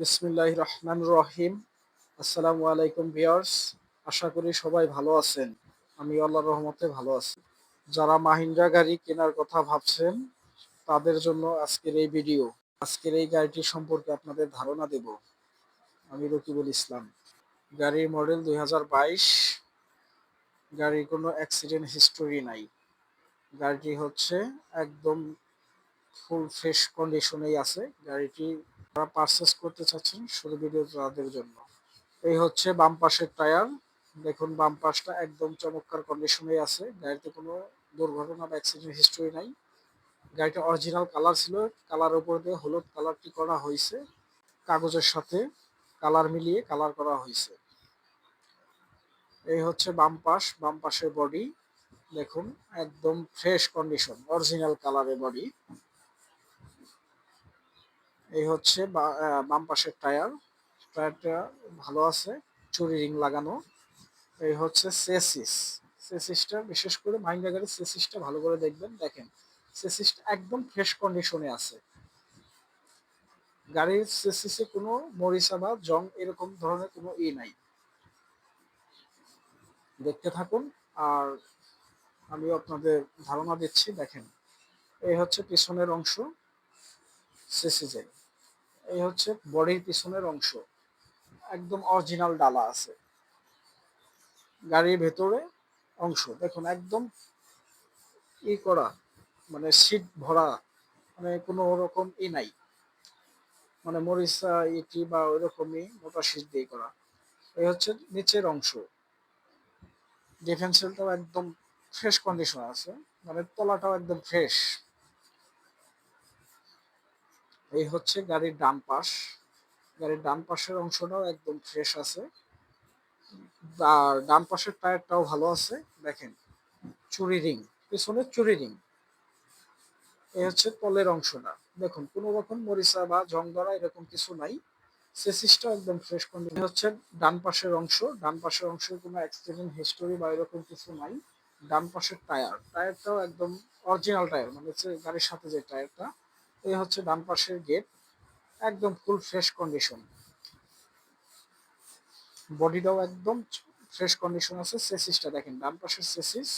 বিসমিল্লাহ রহমান রহিম। আসসালামু আলাইকুম ভিউয়ার্স, আশা করি সবাই ভালো আছেন। আমি আল্লাহ রহমতে ভালো আছি। যারা মাহিন্দ্রা গাড়ি কেনার কথা ভাবছেন, তাদের জন্য আজকের এই ভিডিও, আজকের এই গাড়িটি সম্পর্কে আপনাদের ধারণা দেব। আমি রকিবুল ইসলাম। গাড়ির মডেল দুই হাজার বাইশ। গাড়ির কোনো অ্যাক্সিডেন্ট হিস্টোরি নাই। গাড়িটি হচ্ছে একদম ফুল ফ্রেশ কন্ডিশনেই আছে। গাড়িটি যারা পারচেস করতে চাচ্ছেন শুরু ভিডিও তাদের জন্য। এই হচ্ছে বাম পাশের টায়ার দেখুন বাম পাশটা একদম চমৎকার কন্ডিশনেই আছে। গাড়িতে কোনো দুর্ঘটনা বা অ্যাক্সিডেন্ট হিস্টরি নাই। গাড়িটা অরিজিনাল কালার ছিল। কালার উপর দিয়ে হলুদ কালারটি করা হয়েছে। কাগজের সাথে কালার মিলিয়ে কালার করা হয়েছে। এই হচ্ছে বাম পাশ। বাম পাশের বডি দেখুন, একদম ফ্রেশ কন্ডিশন অরিজিনাল কালারের বডি এই হচ্ছে বাম পাশের টায়ার। টায়ারটা ভালো আছে, চুরি রিং লাগানো। এই হচ্ছে সেসিস। সেসিসটা বিশেষ করে মাহিন্দ্রা গাড়ির সেসিসটা ভালো করে দেখবেন। দেখেন সেসিসটা একদম ফ্রেশ কন্ডিশনে আছে। গাড়ির সেসিসে কোনো মরিচা বা জং এরকম ধরনের কোনো ই নাই। দেখতে থাকুন। আর আমি আপনাদের ধারণা দিচ্ছি, দেখেন। এই হচ্ছে পিছনের অংশ সেসিসের। এই হচ্ছে বডির পিছনের অংশ। একদম অরিজিনাল ডালা আছে। গাড়ির ভেতরে অংশ। দেখুন, একদম ই করা মানে সিট ভরা মানে কোনো রকম ই নাই। মানে মরিচা, ইটি বা ওইরকমই মোটা সিট দিয়ে করা। এই হচ্ছে নিচের অংশ। ডিফেন্সেলটাও একদম ফ্রেশ কন্ডিশন আছে। মানে তলাটাও একদম ফ্রেশ এই হচ্ছে গাড়ির ডান পাশ। গাড়ির ডান পাশের অংশটাও একদম ফ্রেশ আছে। আর ডান পাশের টায়ারটাও ভালো আছে। দেখেন, চুরি রিং, পিছনে চুরি রিং। এই হচ্ছে তলের অংশটা। দেখুন, কোনো রকম মরিচা বা জং ধরা এরকম কিছু নাই। সেসিসটা একদম ফ্রেশ কন্ডিশন হচ্ছে ডান পাশের অংশ। ডান পাশের অংশের কোনো অ্যাক্সিডেন্ট হিস্টোরি বা এরকম কিছু নাই। ডান পাশের টায়ার। টায়ারটাও একদম অরিজিনাল টায়ার মানে হচ্ছে গাড়ির সাথে যে টায়ারটা। এই হচ্ছে ডান পাশের গেট একদম ফুল ফ্রেশ কন্ডিশন বডিটাও একদম ফ্রেশ কন্ডিশন আছে। সেসিসটা দেখেন, ডান পাশের সেসিস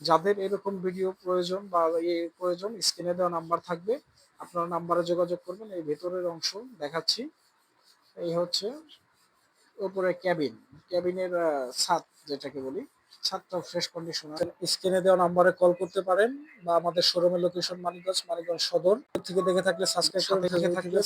যাদের এরকম ভিডিও প্রয়োজন বা এই প্রয়োজন স্ক্রিনে দেওয়া নাম্বার থাকবে। আপনারা নাম্বারে যোগাযোগ করবেন, এই ভেতরের অংশ দেখাচ্ছি। এই হচ্ছে উপরে ক্যাবিন ক্যাবিনের ছাদ যেটাকে বলি। ছাদটা ফ্রেশ কন্ডিশনার স্ক্রিনে দেওয়া নাম্বারে কল করতে পারেন বা আমাদের শোরুমের লোকেশন মানিকগঞ্জ মানিকগঞ্জ সদর। থেকে দেখে থাকলে সাবস্ক্রাইব করে দেখে থাকলে